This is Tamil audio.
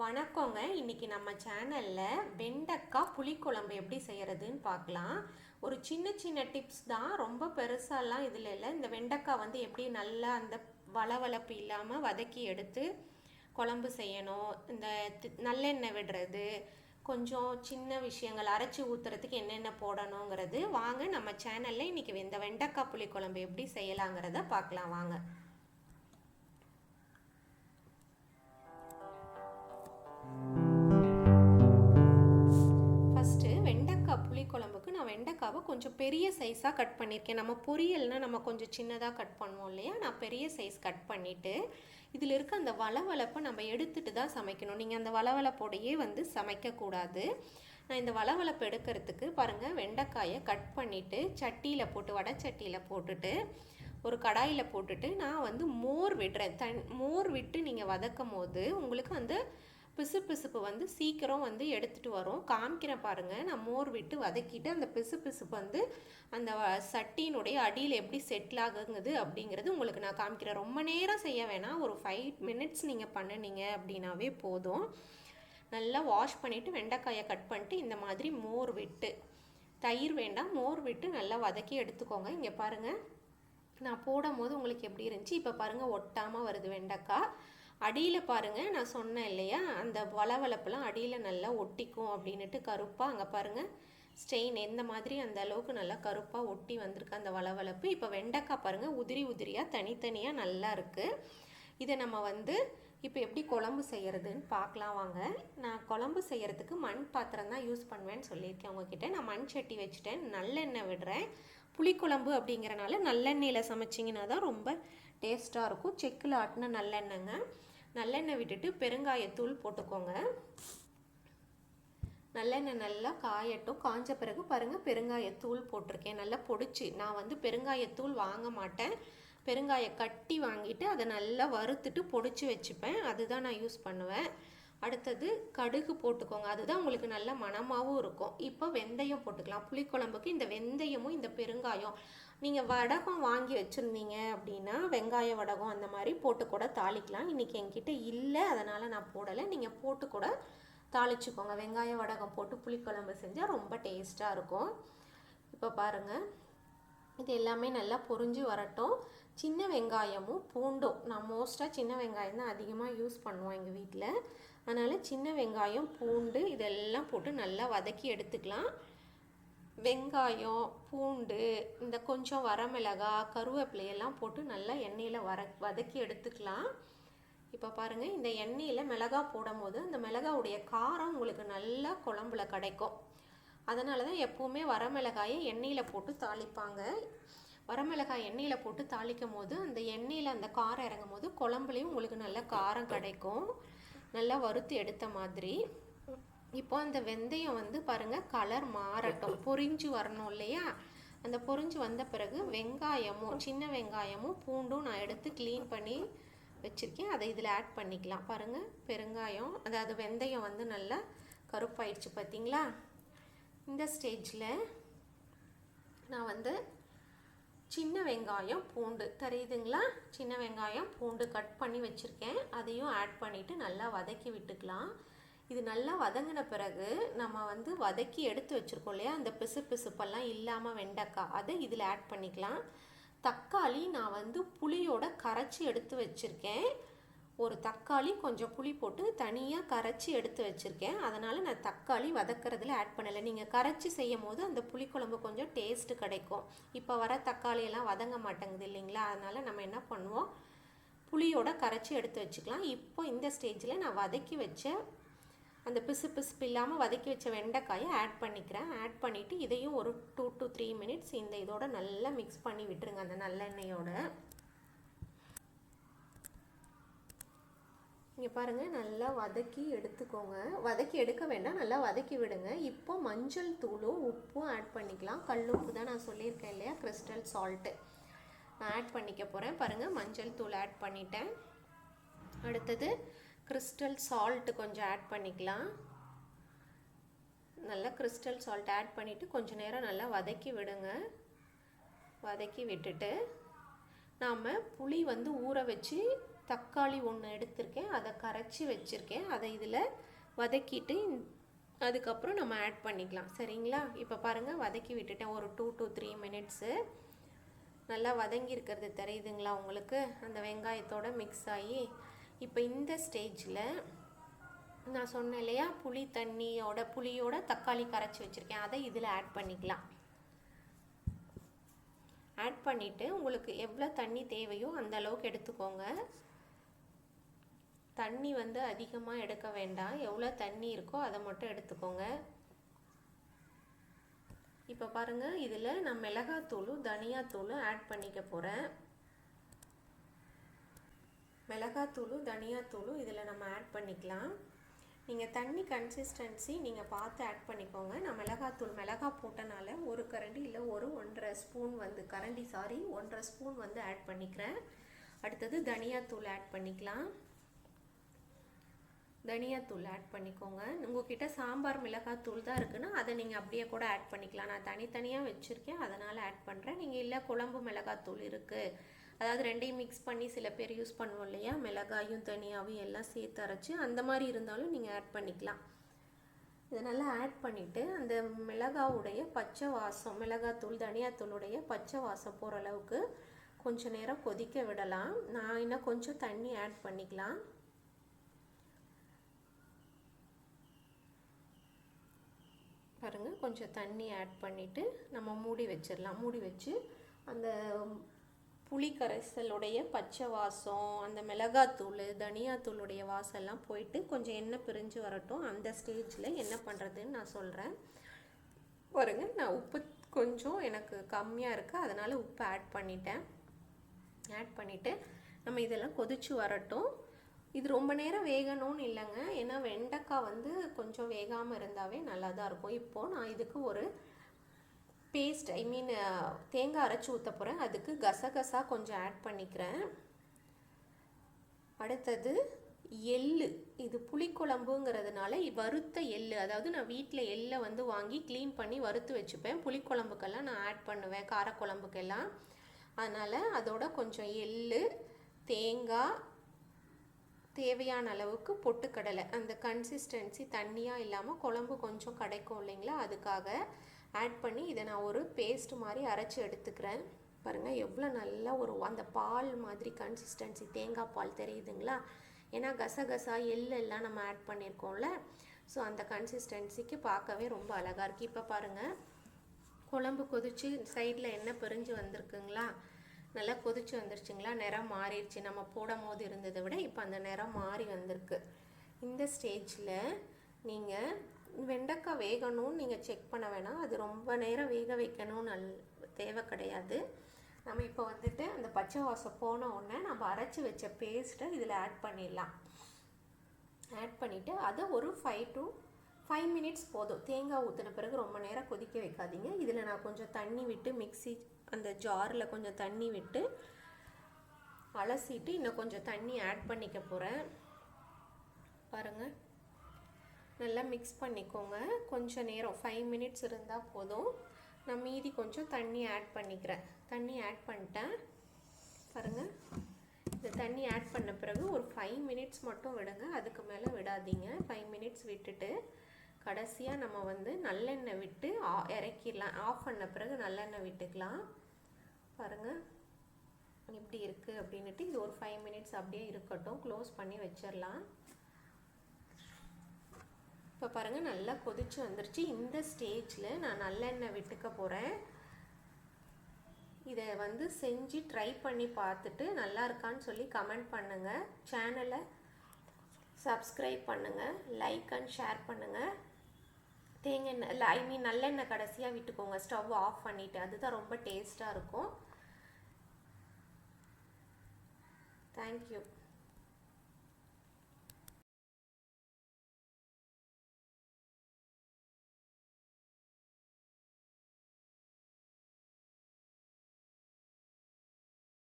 வணக்கங்க. இன்னைக்கு நம்ம சேனலில் வெண்டைக்காய் புளிக்குழம்பு எப்படி செய்கிறதுன்னு பார்க்கலாம். ஒரு சின்ன சின்ன டிப்ஸ் தான். ரொம்ப பெருசாலாம் இதில் இல்லை. இந்த வெண்டைக்காய் வந்து எப்படி நல்லா அந்த வளவளப்பு இல்லாமல் வதக்கி எடுத்து குழம்பு செய்யணும். இந்த நல்லெண்ணெய் விடுறது கொஞ்சம் சின்ன விஷயங்கள் அரைச்சி ஊற்றுறதுக்கு என்னென்ன போடணுங்கிறது வாங்க. நம்ம சேனலில் இன்றைக்கி இந்த வெண்டைக்காய் புளிக்குழம்பு எப்படி செய்யலாங்கிறத பார்க்கலாம். வாங்க. வெண்டைக்காவை கொஞ்சம் பெரிய சைஸாக கட் பண்ணியிருக்கேன். நம்ம பொரியல்னால் நம்ம கொஞ்சம் சின்னதாக கட் பண்ணுவோம் இல்லையா? நான் பெரிய சைஸ் கட் பண்ணிவிட்டு இதில் இருக்க அந்த வளவளப்பை நம்ம எடுத்துட்டு தான் சமைக்கணும். நீங்கள் அந்த வளவளப்போடையே வந்து சமைக்கக்கூடாது. நான் இந்த வளவளப்பு எடுக்கிறதுக்கு பாருங்கள் வெண்டைக்காயை கட் பண்ணிவிட்டு சட்டியில் போட்டு வடைச்சட்டியில் போட்டுட்டு ஒரு கடாயில் போட்டுட்டு நான் வந்து மோர் விடுறேன். தன் மோர் விட்டு நீங்கள் வதக்கும் போது உங்களுக்கு அந்த பிசு பிசுப்பு வந்து சீக்கிரம் வந்து எடுத்துகிட்டு வரும். காமிக்கிறேன் பாருங்கள் நான் மோர் விட்டு வதக்கிட்டு அந்த பிசு பிசுப்பு வந்து அந்த சட்டியினுடைய அடியில் எப்படி செட்டில் ஆகுங்குது அப்படிங்கிறது உங்களுக்கு நான் காமிக்கிறேன். ரொம்ப நேரம் செய்ய வேணாம். ஒரு ஃபைவ் மினிட்ஸ் நீங்கள் பண்ணுனீங்க அப்படின்னாவே போதும். நல்லா வாஷ் பண்ணிவிட்டு வெண்டைக்காயை கட் பண்ணிட்டு இந்த மாதிரி மோர் விட்டு தயிர் வேண்டாம். மோர் விட்டு நல்லா வதக்கி எடுத்துக்கோங்க. இங்கே பாருங்கள் நான் போடும் போது உங்களுக்கு எப்படி இருந்துச்சு? இப்போ பாருங்கள் ஒட்டாமல் வருது வெண்டைக்காய். அடியில் பாருங்கள் நான் சொன்னேன் இல்லையா? அந்த வளவளப்பெல்லாம் அடியில் நல்லா ஒட்டிக்கும் அப்படின்னுட்டு கருப்பாக அங்கே பாருங்கள் ஸ்டெயின் எந்த மாதிரி அந்த அளவுக்கு நல்லா கருப்பாக ஒட்டி வந்திருக்கு அந்த வளவளப்பு. இப்போ வெண்டைக்காய் பாருங்கள் உதிரி உதிரியாக தனித்தனியாக நல்லா இருக்குது இதை நம்ம வந்து இப்போ எப்படி குழம்பு செய்கிறதுன்னு பார்க்கலாம் வாங்க. நான் குழம்பு செய்கிறதுக்கு மண் பாத்திரம் தான் யூஸ் பண்ணுவேன்னு சொல்லியிருக்கேன் உங்ககிட்ட. நான் மண் சட்டி வச்சுட்டேன் நல்லெண்ணெய் விடுறேன். புளிக்குழம்பு அப்படிங்கிறனால நல்லெண்ணெயில் சமைச்சிங்கன்னா தான் ரொம்ப டேஸ்ட்டாக இருக்கும். செக்கில் ஆட்டின நல்லெண்ணெய்ங்க. நல்லெண்ணெய் விட்டுட்டு பெருங்காயத்தூள் போட்டுக்கோங்க. நல்லெண்ணெய் நல்லா காயட்டும். காஞ்ச பிறகு பாருங்கள் பெருங்காயத்தூள் போட்டிருக்கேன். நல்லா பொடிச்சு. நான் வந்து பெருங்காயத்தூள் வாங்க மாட்டேன். பெருங்காய கட்டி வாங்கிட்டு அதை நல்லா வறுத்துட்டு பொடிச்சு வச்சுப்பேன். அதுதான் நான் யூஸ் பண்ணுவேன். அடுத்தது கடுகு போட்டுக்கோங்க. அதுதான் உங்களுக்கு நல்ல மணமாகவும் இருக்கும். இப்போ வெந்தயம் போட்டுக்கலாம். புளிக்குழம்புக்கு இந்த வெந்தயமும் இந்த பெருங்காயம் நீங்கள் வடகம் வாங்கி வச்சுருந்தீங்க அப்படின்னா வெங்காய வடகம் அந்த மாதிரி போட்டு கூட தாளிக்கலாம். இன்றைக்கி என்கிட்ட இல்லை அதனால் நான் போடலை. நீங்கள் போட்டு கூட தாளிச்சுக்கோங்க. வெங்காய வடகம் போட்டு புளிக்குழம்பு செஞ்சால் ரொம்ப டேஸ்ட்டாக இருக்கும். இப்போ பாருங்கள் இது எல்லாமே நல்லா பொரிஞ்சு வரட்டும். சின்ன வெங்காயமும் பூண்டும். நான் மோஸ்ட்டாக சின்ன வெங்காயம் தான் அதிகமாக யூஸ் பண்ணுவோம் எங்கள் வீட்டில் அதனால் சின்ன வெங்காயம் பூண்டு இதெல்லாம் போட்டு நல்லா வதக்கி எடுத்துக்கலாம். வெங்காயம் பூண்டு இந்த கொஞ்சம் வரமிளகா கருவேப்பிலை எல்லாம் போட்டு நல்லா எண்ணெயில் வர வதக்கி எடுத்துக்கலாம். இப்போ பாருங்கள் இந்த எண்ணெயில் மிளகா போடும்போது அந்த மிளகாவுடைய காரம் உங்களுக்கு நல்லா குழம்புல கிடைக்கும். அதனால தான் எப்போவுமே வரமிளகாயை எண்ணெயில் போட்டு தாளிப்பாங்க. வரமிளகாய் எண்ணெயில் போட்டு தாளிக்கும் போது அந்த எண்ணெயில் அந்த காரம் இறங்கும் போது குழம்புலையும் உங்களுக்கு நல்ல காரம் கிடைக்கும். நல்லா வறுத்து எடுத்த மாதிரி. இப்போ அந்த வெந்தயம் வந்து பாருங்கள் கலர் மாறட்டும். பொரிஞ்சு வரணும் இல்லையா? அந்த பொரிஞ்சு வந்த பிறகு வெங்காயமும் சின்ன வெங்காயமும் பூண்டும் நான் எடுத்து க்ளீன் பண்ணி வச்சுருக்கேன். அதை இதில் ஆட் பண்ணிக்கலாம். பாருங்கள் பெருங்காயம் அதாவது வெந்தயம் வந்து நல்லா கருப்பாயிடுச்சு பார்த்தீங்களா இந்த ஸ்டேஜில் நான் வந்து சின்ன வெங்காயம் பூண்டு தெரியுதுங்களா? சின்ன வெங்காயம் பூண்டு கட் பண்ணி வச்சுருக்கேன். அதையும் ஆட் பண்ணிவிட்டு நல்லா வதக்கி விட்டுக்கலாம். இது நல்லா வதங்கின பிறகு நம்ம வந்து வதக்கி எடுத்து வச்சுருக்கோம் இல்லையா? அந்த பிசு பிசுப்பெல்லாம் இல்லாமல் வெண்டைக்காய். அதை இதில் ஆட் பண்ணிக்கலாம். தக்காளி நான் வந்து புளியோட கரைச்சி எடுத்து வச்சுருக்கேன். ஒரு தக்காளி கொஞ்சம் புளி போட்டு தனியாக கரைச்சி எடுத்து வச்சுருக்கேன். அதனால் நான் தக்காளி வதக்கிறதுல ஆட் பண்ணலை. நீங்கள் கரைச்சி செய்யும் போது அந்த புளிக்குழம்பு கொஞ்சம் டேஸ்ட்டு கிடைக்கும். இப்போ வர தக்காளியெல்லாம் வதங்க மாட்டேங்குது இல்லைங்களா? அதனால் நம்ம என்ன பண்ணுவோம்? புளியோட கரைச்சி எடுத்து வச்சுக்கலாம். இப்போ இந்த ஸ்டேஜில் நான் வதக்கி வச்ச அந்த பிசு பிசுப்பு இல்லாமல் வதக்கி வச்ச வெண்டைக்காயை ஆட் பண்ணிக்கிறேன். ஆட் பண்ணிவிட்டு இதையும் ஒரு டூ டு த்ரீ மினிட்ஸ் இந்த இதோட நல்லா மிக்ஸ் பண்ணி விட்டுருங்க அந்த நல்லெண்ணெயோட. இங்கே பாருங்கள் நல்லா வதக்கி எடுத்துக்கோங்க. வதக்கி எடுக்க வேண்டாம் நல்லா வதக்கி விடுங்க. இப்போ மஞ்சள் தூளும் உப்பும் ஆட் பண்ணிக்கலாம். கல் உப்பு தான் நான் சொல்லியிருக்கேன் இல்லையா? கிறிஸ்டல் சால்ட்டு நான் ஆட் பண்ணிக்க போகிறேன் பாருங்கள் மஞ்சள் தூள் ஆட் பண்ணிட்டேன். அடுத்தது கிறிஸ்டல் சால்ட்டு கொஞ்சம் ஆட் பண்ணிக்கலாம். நல்லா கிறிஸ்டல் சால்ட் ஆட் பண்ணிவிட்டு கொஞ்சம் நேரம் நல்லா வதக்கி விடுங்க. வதக்கி விட்டுட்டு நாம் புளி வந்து ஊற வச்சு தக்காளி ஒன்று எடுத்திருக்கேன். அதை கரைச்சி வச்சுருக்கேன். அதை இதில் வதக்கிட்டு அதுக்கப்புறம் நம்ம ஆட் பண்ணிக்கலாம். சரிங்களா? இப்போ பாருங்கள் வதக்கி விட்டுட்டேன். ஒரு டூ டு த்ரீ மினிட்ஸு நல்லா வதங்கி இருக்கிறது தெரியுதுங்களா உங்களுக்கு? அந்த வெங்காயத்தோட மிக்ஸ் ஆகி இப்போ இந்த ஸ்டேஜில் நான் சொன்னேன் இல்லையா? புளி தண்ணியோட புளியோட தக்காளி கரைச்சி வச்சுருக்கேன். அதை இதில் ஆட் பண்ணிக்கலாம். ஆட் பண்ணிவிட்டு உங்களுக்கு எவ்வளோ தண்ணி தேவையோ அந்த அளவுக்கு எடுத்துக்கோங்க. தண்ணி வந்து அதிகமாக எடுக்க வேண்டாம். எவ்வளோ தண்ணி இருக்கோ அதை மட்டும் எடுத்துக்கோங்க. இப்போ பாருங்கள் இதில் நான் மிளகாத்தூளும் தனியாத்தூளும் ஆட் பண்ணிக்க போகிறேன் மிளகாத்தூளும் தனியாத்தூளும் இதில் நம்ம ஆட் பண்ணிக்கலாம். நீங்கள் தண்ணி கன்சிஸ்டன்சி நீங்கள் பார்த்து ஆட் பண்ணிக்கோங்க. நான் மிளகாத்தூள் மிளகா போட்டனால ஒரு கரண்டி இல்லை ஒரு ஒன்றரை ஸ்பூன் வந்து கரண்டி சாரி ஒன்றரை ஸ்பூன் வந்து ஆட் பண்ணிக்கிறேன். அடுத்தது தனியாத்தூள் ஆட் பண்ணிக்கலாம். தனியாத்தூள் ஆட் பண்ணிக்கோங்க. உங்ககிட்ட சாம்பார் மிளகாத்தூள் தான் இருக்குன்னா அதை நீங்கள் அப்படியே கூட ஆட் பண்ணிக்கலாம். நான் தனித்தனியாக வச்சுருக்கேன் அதனால் ஆட் பண்ணுறேன் நீங்கள் இல்லை குழம்பு மிளகாத்தூள் இருக்குது அதாவது ரெண்டையும் மிக்ஸ் பண்ணி சில பேர் யூஸ் பண்ணுவோம் இல்லையா? மிளகாயும் தனியாகவும் எல்லாம் சேர்த்து அரைச்சி அந்த மாதிரி இருந்தாலும் நீங்கள் ஆட் பண்ணிக்கலாம். இதை நல்லா ஆட் பண்ணிவிட்டு அந்த மிளகாவுடைய பச்சை வாசம் மிளகாத்தூள் தனியாத்தூளுடைய பச்சை வாசம் போகிற அளவுக்கு கொஞ்சம் நேரம் கொதிக்க விடலாம். நான் இன்னும் கொஞ்சம் தண்ணி ஆட் பண்ணிக்கலாம். பாருங்கள் கொஞ்சம் தண்ணி ஆட் பண்ணிவிட்டு நம்ம மூடி வச்சிடலாம். மூடி வச்சு அந்த புளி கரைசலுடைய பச்சை வாசம் அந்த மிளகாத்தூள் தனியாத்தூளுடைய வாசம்லாம் போயிட்டு கொஞ்சம் எண்ணெய் பிரிஞ்சு வரட்டும். அந்த ஸ்டேஜில் என்ன பண்ணுறதுன்னு நான் சொல்கிறேன் பாருங்க நான் உப்பு கொஞ்சம் எனக்கு கம்மியாக இருக்குது அதனால் உப்பு ஆட் பண்ணிட்டேன். ஆட் பண்ணிவிட்டு நம்ம இதெல்லாம் கொதிச்சு வரட்டும். இது ரொம்ப நேரம் வேகணும்னு இல்லைங்க. ஏன்னா வெண்டைக்காய் வந்து கொஞ்சம் வேகாமல் இருந்தாவே நல்லா தான் இருக்கும். இப்போது நான் இதுக்கு ஒரு பேஸ்ட் ஐ மீன் தேங்காய் அரைச்சி ஊற்ற போகிறேன் அதுக்கு கசகசா கொஞ்சம் ஆட் பண்ணிக்கிறேன். அடுத்தது எள்ளு. இது புளிக்குழம்புங்கிறதுனால வறுத்த எள்ளு. அதாவது நான் வீட்டில் எள்ளை வந்து வாங்கி க்ளீன் பண்ணி வறுத்து வச்சுப்பேன். புளிக்குழம்புக்கெல்லாம் நான் ஆட் பண்ணுவேன். காரக்குழம்புக்கெல்லாம். அதனால் அதோட கொஞ்சம் எள்ளு தேங்காய் தேவையான அளவுக்கு பொட்டுக்கடலை. அந்த கன்சிஸ்டன்சி தண்ணியாக இல்லாமல் குழம்பு கொஞ்சம் கிடைக்கும் இல்லைங்களா? அதுக்காக ஆட் பண்ணி இதை நான் ஒரு பேஸ்ட் மாதிரி அரைச்சி எடுத்துக்கிறேன். பாருங்கள் எவ்வளோ நல்லா ஒரு அந்த பால் மாதிரி கன்சிஸ்டன்சி தேங்காய் பால் தெரியுதுங்களா? ஏன்னா கசகசா எள்ளெல்லாம் நம்ம ஆட் பண்ணியிருக்கோம்ல ஸோ அந்த கன்சிஸ்டன்சிக்கு பார்க்கவே ரொம்ப அழகாக இருக்குது இப்போ பாருங்கள் குழம்பு கொதிச்சு சைடில் எண்ணெய் பிரிஞ்சு வந்திருக்குங்களா? நல்லா கொதிச்சு வந்துருச்சுங்களா? நிறம் மாறிடுச்சு. நம்ம போடும் போது இருந்ததை விட இப்போ அந்த நிறம் மாறி வந்திருக்கு. இந்த ஸ்டேஜில் நீங்கள் வெண்டைக்காய் வேகணும்னு நீங்கள் செக் பண்ண வேணாம். அது ரொம்ப நேரம் வேக வைக்கணும்னு நல் தேவை கிடையாது. நம்ம இப்போ வந்துட்டு அந்த பச்சை வாசம் போன உடனே நம்ம அரைச்சி வச்ச பேஸ்ட்டை இதில் ஆட் பண்ணிடலாம். ஆட் பண்ணிவிட்டு அதை ஒரு ஃபைவ் டு ஃபைவ் மினிட்ஸ் போதும். தேங்காய் ஊற்றின பிறகு ரொம்ப நேரம் கொதிக்க வைக்காதீங்க. இதில் நான் கொஞ்சம் தண்ணி விட்டு மிக்ஸி அந்த ஜாரில் கொஞ்சம் தண்ணி விட்டு அலசிட்டு இன்னும் கொஞ்சம் தண்ணி ஆட் பண்ணிக்க போகிறேன் பாருங்கள் நல்லா மிக்ஸ் பண்ணிக்கோங்க. கொஞ்சம் நேரம் ஃபைவ் மினிட்ஸ் இருந்தால் போதும். நான் மீதி கொஞ்சம் தண்ணி ஆட் பண்ணிக்கிறேன். தண்ணி ஆட் பண்ணிட்டேன். பாருங்கள் இந்த தண்ணி ஆட் பண்ண பிறகு ஒரு ஃபைவ் மினிட்ஸ் மட்டும் விடுங்க. அதுக்கு மேலே விடாதீங்க. ஃபைவ் மினிட்ஸ் விட்டுட்டு கடைசியாக நம்ம வந்து நல்லெண்ணெய் விட்டு ஆ இறக்கிடலாம். ஆஃப் பண்ண பிறகு நல்லெண்ணெய் விட்டுக்கலாம். பாருங்கள் இப்படி இருக்குது அப்படின்ட்டு இது ஒரு ஃபைவ் மினிட்ஸ் அப்படியே இருக்கட்டும். க்ளோஸ் பண்ணி வச்சிடலாம். இப்போ பாருங்கள் நல்லா கொதிச்சு வந்துருச்சு. இந்த ஸ்டேஜில் நான் நல்லெண்ணெய் விட்டுக்க போகிறேன் இதை வந்து செஞ்சு ட்ரை பண்ணி பார்த்துட்டு நல்லா இருக்கான்னு சொல்லி கமெண்ட் பண்ணுங்கள் சேனலை சப்ஸ்கிரைப் பண்ணுங்கள் லைக் அண்ட் ஷேர் பண்ணுங்கள் தேங்காய் ஐ மீன் நல்லெண்ணெய் கடைசியாக விட்டுக்கோங்க. ஸ்டவ் ஆஃப் பண்ணிவிட்டு அதுதான் ரொம்ப டேஸ்ட்டாக இருக்கும். தேங்க்யூ